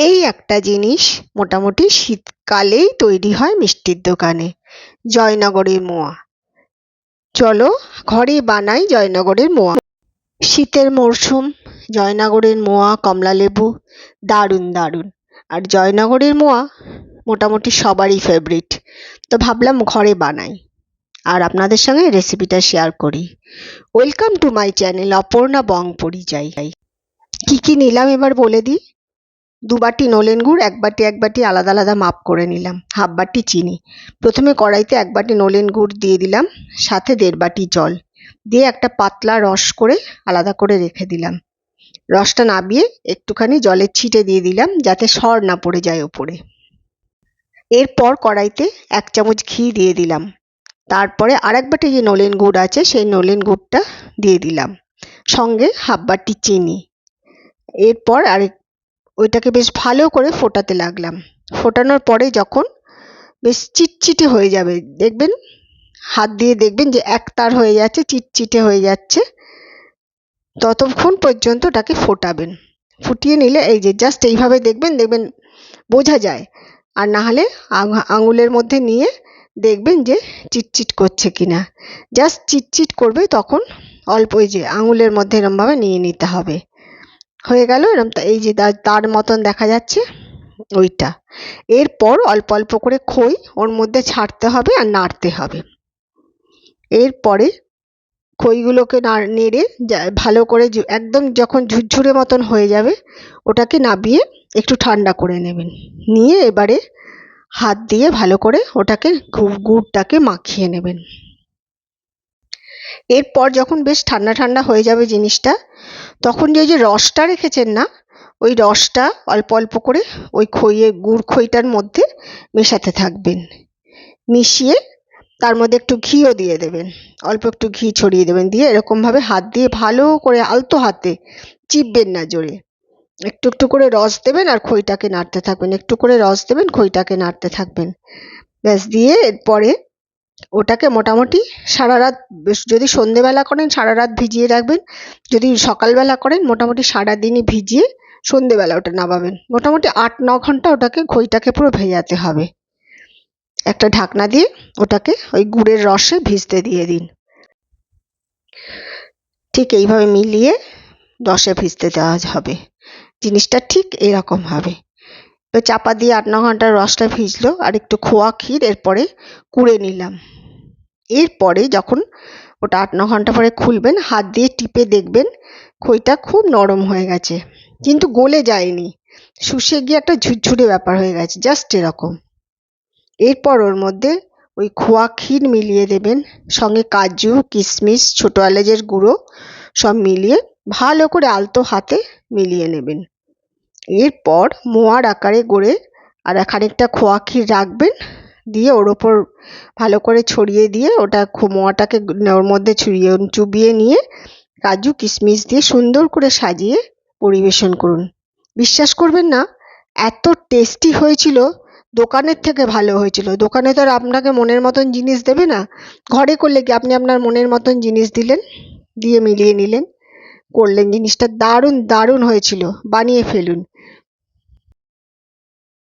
এই একটা জিনিস মোটামুটি শীতকালেই তৈরি হয় মিষ্টির দোকানে, জয়নগরের মোয়া। চলো ঘরে বানাই জয়নগরের মোয়া। শীতের মরশুম, জয়নগরের মোয়া কমলালেবু দারুণ দারুণ। আর জয়নগরের মোয়া মোটামুটি সবারই ফেভারিট তো ভাবলাম ঘরে বানাই। আর আপনাদের সঙ্গে রেসিপিটা শেয়ার করি। Welcome to my channel Aparna Bong পরিচয় কি কি নিলাম এবার বলে দিই। দু বাটি নলেন গুড়, এক বাটি এক বাটি আলাদা আলাদা মাপ করে নিলাম, হাফ বাটি চিনি। প্রথমে কড়াইতে এক বাটি নলেন গুড় দিয়ে দিলাম, সাথে দেড় বাটি জল। দিয়ে একটা পাতলা রস করে আলাদা করে রেখে দিলাম। রসটা নাবিয়ে একটুখানি জলের ছিটে দিয়ে দিলাম, যাতে সর না পড়ে যায় ওপরে। এরপর কড়াইতে এক চামচ ঘি দিয়ে দিলাম। তারপরে আরেক বাটি যে নলেন গুড় আছে, সেই নলেন গুড়টা দিয়ে দিলাম। সঙ্গে হাফ বাটি চিনি। এরপর আরেক ওইটাকে বেশ ভালো করে ফোটাতে লাগলাম। ফোটানোর পরে যখন বেশ চিটচিটে হয়ে যাবে, দেখবেন? হাত দিয়ে দেখবেন যে এক তার হয়ে যাচ্ছে, চিটচিটে হয়ে যাচ্ছে। ততক্ষণ পর্যন্ত ওটাকে ফোটাবেন। ফুটিয়ে নিলে এই যে জাস্ট এইভাবে দেখবেন দেখবেন বোঝা যায়। আর না হলে আঙুলের মধ্যে নিয়ে দেখবেন যে চিটচিট করছে কিনা। জাস্ট চিটচিট করবে তখন অল্প যে আঙুলের মধ্যে এরমভাবে নিয়ে নিতে হবে। হয়ে গেল, এরম এই যে তার মতন দেখা যাচ্ছে ওইটা। এরপর অল্প অল্প করে খই ওর মধ্যে ছাড়তে হবে আর নাড়তে হবে। এরপরে খইগুলোকে নেড়ে ভালো করে একদম যখন ঝুরঝুরে মতন হয়ে যাবে, ওটাকে নাবিয়ে একটু ঠান্ডা করে নেবেন। নিয়ে এবারে হাত দিয়ে ভালো করে ওটাকে গুড়টাকে মাখিয়ে নেবেন। এরপর যখন বেশ ঠান্ডা ঠান্ডা হয়ে যাবে জিনিসটা, তখন যে ওই যে রসটা রেখেছেন না, ওই রসটা অল্প অল্প করে ওই খইয়ে, গুড় খইটার মধ্যে মেশাতে থাকবেন। মিশিয়ে তার মধ্যে একটু ঘিও দিয়ে দেবেন। অল্প একটু ঘি ছড়িয়ে দেবেন দিয়ে এরকমভাবে হাত দিয়ে ভালো করে আলতো হাতে চিপবেন না জোরে। একটু একটু করে রস দেবেন আর খইটাকে নাড়তে থাকবেন। একটু করে রস দেবেন, খইটাকে নাড়তে থাকবেন। ব্যাস দিয়ে এরপরে ওটাকে মোটামুটি সারা রাত যদি সন্ধেবেলা করেন সারা রাত ভিজিয়ে রাখবেন, যদি সকালবেলা করেন মোটামুটি সারাদিনই ভিজিয়ে সন্ধেবেলা ওটা নামাবেন। মোটামুটি আট, ন ঘণ্টা ওটাকে খইটাকে পুরো ভেজাতে হবে। একটা ঢাকনা দিয়ে ওটাকে ওই গুড়ের রসে ভিজতে দিয়ে দিন। ঠিক এইভাবে মিলিয়ে রসে ভিজতে দেওয়া হবে। জিনিসটা ঠিক এরকম হবে। তো চাপা দিয়ে আট, ন ঘণ্টার রসটা ভিজলো আর একটু খোয়া ক্ষীর এরপরে কুড়ে নিলাম। এরপরে যখন ওটা আট, ন ঘণ্টা পরে খুলবেন, হাত দিয়ে টিপে দেখবেন খইটা খুব নরম হয়ে গেছে। কিন্তু গলে যায়নি। শুষে গিয়ে একটা ঝুরঝুরে ব্যাপার হয়ে গেছে জাস্ট এরকম। এরপর ওর মধ্যে ওই খোয়া ক্ষীর মিলিয়ে দেবেন, সঙ্গে কাজু, কিশমিশ, ছোটো এলাচের গুঁড়ো সব মিলিয়ে ভালো করে আলতো হাতে মিলিয়ে নেবেন। এরপর মোয়ার আকারে গড়ে আর খানিকটা খোয়া ক্ষীর রাখবেন, দিয়ে ওর ওপর ভালো করে ছড়িয়ে দিয়ে ওটা মোয়াটাকে ওর মধ্যে ছড়িয়ে চুবিয়ে নিয়ে কাজু কিশমিশ দিয়ে সুন্দর করে সাজিয়ে পরিবেশন করুন। বিশ্বাস করবেন না, এত টেস্টি হয়েছিল, দোকানের থেকে ভালো হয়েছিল। দোকানে তো আর আপনাকে মনের মতন জিনিস দেবে না। ঘরে করলে কি আপনি আপনার মনের মতন জিনিস দিলেন? দিয়ে মিলিয়ে নিলেন। করলেন। জিনিসটা দারুণ দারুণ হয়েছিল। বানিয়ে ফেলুন।